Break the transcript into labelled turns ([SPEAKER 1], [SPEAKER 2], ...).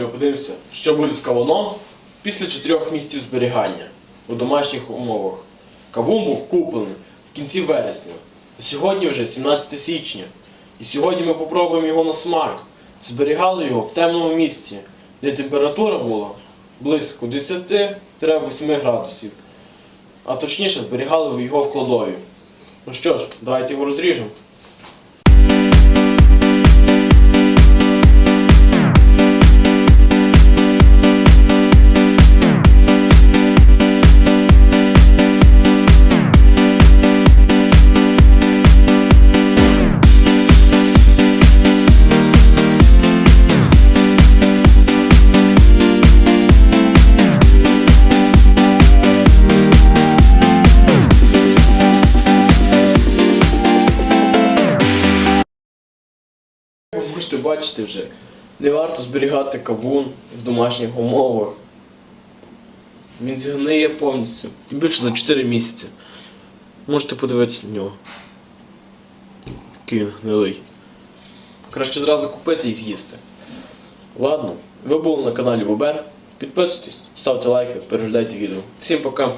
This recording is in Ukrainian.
[SPEAKER 1] ми подивимося, що буде з кавуном після 4 місяців зберігання у домашніх умовах. Кавун був куплений в кінці вересня. Сьогодні вже 17 січня. І сьогодні ми попробуємо його на смак. Зберігали його в темному місці, де температура була близько 10-8 градусів. А точніше зберігали його в кладові. Ну що ж, давайте його розріжемо. Ви можете бачити вже, не варто зберігати кавун в домашніх умовах. Він згниє повністю. Тим більше за 4 місяці. Можете подивитися на нього. Який він гнилий. Краще зразу купити і з'їсти. Ладно, ви були на каналі Бобер. Підписуйтесь, ставте лайки, переглядайте відео. Всім пока!